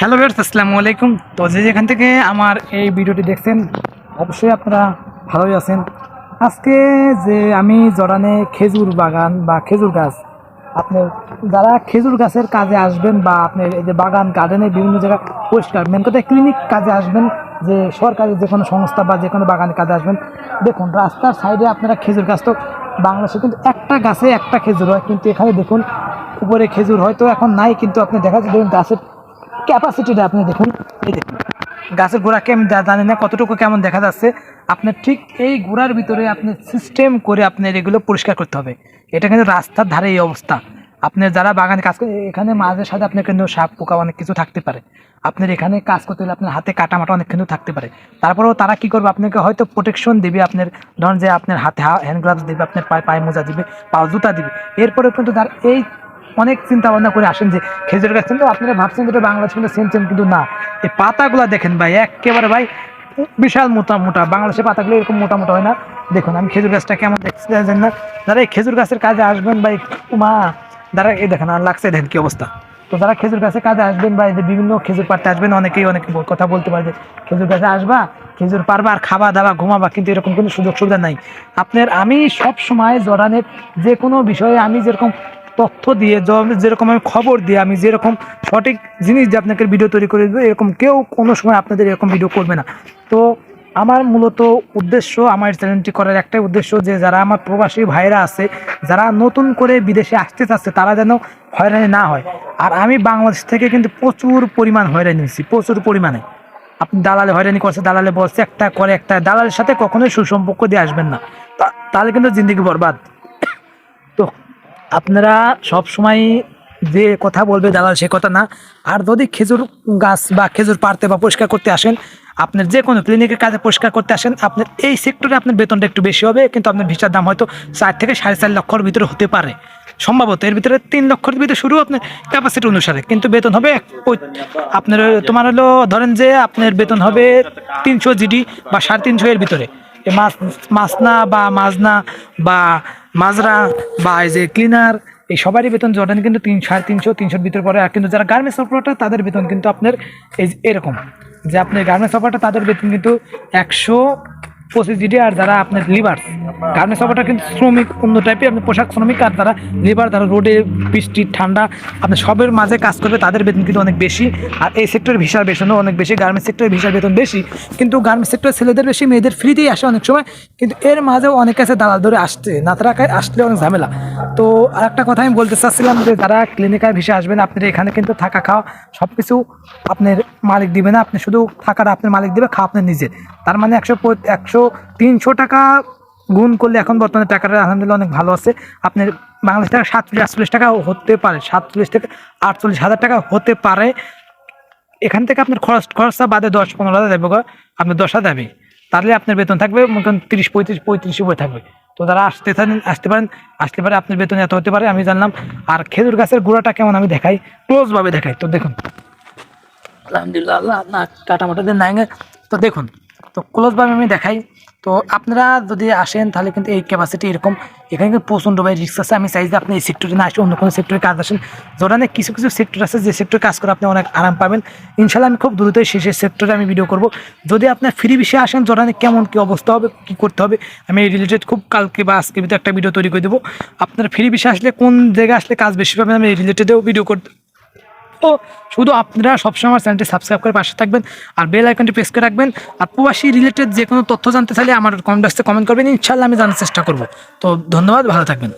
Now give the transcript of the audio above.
Hello viewers, আসসালামু আলাইকুম। তো যে যেখান থেকে আমার এই ভিডিওটি দেখছেন, অবশ্যই আপনারা ভালোই আছেন। আজকে যে আমি জড়ানে খেজুর বাগান বা খেজুর গাছ, আপনার যারা খেজুর গাছের কাজে আসবেন বা আপনার এই যে বাগান গার্ডেনে বিভিন্ন জায়গায় পরিষ্কার মেন কথা ক্লিনিক কাজে আসবেন, যে সরকারি যে কোনো সংস্থা বা যে কোনো বাগানে কাজে আসবেন। দেখুন, রাস্তার সাইডে আপনারা খেজুর গাছ তো বাংলাদেশে কিন্তু একটা গাছে একটা খেজুর হয়, কিন্তু এখানে দেখুন, উপরে খেজুর হয়তো এখন নাই, কিন্তু আপনি দেখা যাচ্ছে গাছের ক্যাপাসিটিটা আপনি দেখুন। এই দেখুন। গাছের গোড়াকে আমি জানি না কতটুকু কেমন দেখা যাচ্ছে। আপনার ঠিক এই গোড়ার ভিতরে আপনি সিস্টেম করে আপনার এগুলো পরিষ্কার করতে হবে। এটা কিন্তু রাস্তার ধারে এই অবস্থা। আপনার যারা বাগানে কাজ করে এখানে মাঝে সাথে আপনার কিন্তু সাপ পোকা অনেক কিছু থাকতে পারে। আপনার এখানে কাজ করতে হলে আপনার হাতে কাটা মাটা অনেক কিন্তু থাকতে পারে। তারপরেও তারা কি করবে? আপনাকে হয়তো প্রোটেকশন দিবে আপনার ধরেন যে আপনার হাতে হ্যান্ড গ্লাভস দিবে, আপনার পায়ে পায়ে মোজা দিবে পা জুতা দিবে। এরপরে কিন্তু তার এই অনেক চিন্তা ভাবনা করে আসেন যে খেজুর গাছ কিন্তু আপনারা ভাবছেন যেটা বাংলাদেশ কিন্তু সেম সেম কিন্তু না। এই পাতাগুলো দেখেন ভাই, একেবারে ভাই বিশাল মোটা মোটা। বাংলাদেশের পাতাগুলো এরকম মোটা মোটা হয় না। দেখুন, আমি খেজুর গাছটা কেমন দেখছি জানেন না? যারা এই খেজুর গাছের কাজে আসবেন ভাই মা যারা এই দেখেন আর লাগছে, দেখেন কি অবস্থা। তো যারা খেজুর গাছের কাজে আসবেন বা যে বিভিন্ন খেজুর পাড়তে আসবেন, অনেকেই অনেক কথা বলতে পারে যে খেজুর গাছে আসবা, খেজুর পারবা আর খাবা দাবা ঘুমাবা, কিন্তু এরকম কোনো সুযোগ সুবিধা নাই। আপনার আমি সব সময় জড়ানের যে কোনো বিষয়ে আমি যেরকম তথ্য দিয়ে যেরকম আমি খবর দিয়ে, আমি যেরকম সঠিক জিনিস দিয়ে আপনাকে ভিডিও তৈরি করে দেবো, এরকম কেউ কোনো সময় আপনাদের এরকম ভিডিও করবে না। তো আমার মূলত উদ্দেশ্য, আমার চ্যানেলটি করার একটাই উদ্দেশ্য যে, যারা আমার প্রবাসী ভাইরা আছে, যারা নতুন করে বিদেশে আসতে চাচ্ছে, তারা যেন হয়রানি না হয়। আর আমি বাংলাদেশ থেকে কিন্তু প্রচুর পরিমাণ হয়রানি নিয়েছি প্রচুর পরিমাণে। আপনি দালালে হয়রানি করছে, দালালে বলছে, একটা করে একটা, দালালের সাথে কখনোই সুসম্পর্ক দিয়ে আসবেন না। তাহলে কিন্তু জিন্দিগি বরবাদ। তো আপনারা সব সময় যে কথা বলবে দালাল, সে কথা না। আর যদি খেজুর গাছ বা খেজুর পাড়তে বা পরিষ্কার করতে আসেন, আপনার যে কোনো ক্লিনিকের কাজে পরিষ্কার করতে আসেন, আপনার এই সেক্টরে আপনার বেতনটা একটু বেশি হবে, কিন্তু আপনার ভিসার দাম হয়তো চার থেকে সাড়ে চার লক্ষর ভিতরে হতে পারে। সম্ভবত এর ভিতরে তিন লক্ষর ভিতরে শুরু আপনার ক্যাপাসিটি অনুসারে, কিন্তু বেতন হবে আপনার, তোমার হলো ধরেন যে আপনার বেতন হবে তিনশো জিডি বা সাড়ে তিনশো এর ভিতরে। এ মাছ মাছনা বা মাজনা বা মাজরা বা এই যে ক্লিনার এই সবারই বেতন জর্ডান কিন্তু তিন, সাড়ে তিনশো, তিনশোর ভিতরে পড়ে। আর কিন্তু যারা গার্মেন্টস অপারেটর তাদের বেতন কিন্তু আপনার এই এরকম। যে আপনার গার্মেন্টস অপারেটর তাদের বেতন কিন্তু একশো পঁচিশ জিডি আর যারা আপনার লিভার গার্মেন্টস অপারেটর কিন্তু শ্রমিক অন্য টাইপের আপনার পোশাক শ্রমিক আর তারা লেবার তারা রোডে বৃষ্টি, ঠান্ডা, আপনি সবের মাঝে কাজ করবে, তাদের বেতন কিন্তু অনেক বেশি। আর এই সেক্টরের ভিসার বেতনও অনেক বেশি গার্মেন্টস সেক্টরের ভিসার বেতন বেশি। কিন্তু গার্মেন্টস সেক্টরের ছেলেদের বেশি, মেয়েদের ফ্রিতেই আসে অনেক সময়। কিন্তু এর মাঝেও অনেক কাছে দালাল ধরে আসছে না তারা আসলে অনেক ঝামেলা। তো আর একটা কথা আমি বলতে চাচ্ছিলাম যে, যারা ক্লিনিকার ভিসা আসবেন, আপনার এখানে কিন্তু থাকা খাওয়া সব কিছু আপনার মালিক দিবে না। আপনি শুধু থাকাটা আপনার মালিক দিবে, খাওয়া আপনার নিজের। তার মানে একশো একশো তিনশো টাকা গুণ করলে এখন বর্তমানে টাকাটা আলহামদুলিল্লাহ অনেক ভালো আছে। আপনার বাংলাদেশ টাকা সাতচল্লিশ, আটচল্লিশ টাকা হতে পারে, সাতচল্লিশ থেকে আটচল্লিশ হাজার টাকা হতে পারে। এখান থেকে আপনার খরচ খরচা বাদে দশ পনেরো হাজার দেবে আপনার দশ হাজার দেবে তাহলে আপনার বেতন থাকবে মনে তিরিশ, পঁয়ত্রিশ পঁয়ত্রিশ উপরে থাকবে। তো তারা আসতে আসতে পারেন, আসতে পারে আপনার বেতন এত হতে পারে, আমি জানলাম। আর খেজুর গাছের গোড়াটা কেমন আমি দেখাই ক্লোজভাবে দেখাই। তো দেখুন। আলহামদুলিল্লাহ, আল্লাহ না কাটামাটা দিয়ে নাই তো দেখুন তো ক্লোজভাবে আমি দেখাই। তো আপনারা যদি আসেন, তাহলে কিন্তু এই ক্যাপাসিটি এরকম। এখানে কিন্তু প্রচণ্ড ভাই রিস্ক আছে। আমি চাই যে আপনি এই সেক্টরে না আসে, অন্য কোনো সেক্টরে কাজ আসেন। জোরানে কিছু কিছু সেক্টর আছে, যে সেক্টরে কাজ করে আপনি অনেক আরাম পাবেন। ইনশাল্লাহ আমি খুব দ্রুতই শেষের সেক্টরে আমি ভিডিও করব। যদি আপনার ফ্রি বিষয়ে আসেন, জোরানে কেমন কী অবস্থা হবে, কী করতে হবে, আমি এই রিলেটেড খুব কালকে বা আজকে ভিতরে একটা ভিডিও তৈরি করে দেবো। আপনার ফ্রি বিষয়ে আসলে কোন জায়গায় আসলে কাজ বেশি পাবেন আমি এই রিলেটেডেও ভিডিও করতে তো শুধু আপনারা সবসময় আমার চ্যানেলটি সাবস্ক্রাইব করে পাশে থাকবেন আর বেল আইকনটি প্রেস করে রাখবেন। আর প্রবাসী রিলেটেড যে কোনো তথ্য জানতে চাইলে আমার কমেন্ট বক্সে কমেন্ট করবেন। ইনশাল্লাহ আমি জানার চেষ্টা করব। তো ধন্যবাদ, ভালো থাকবেন।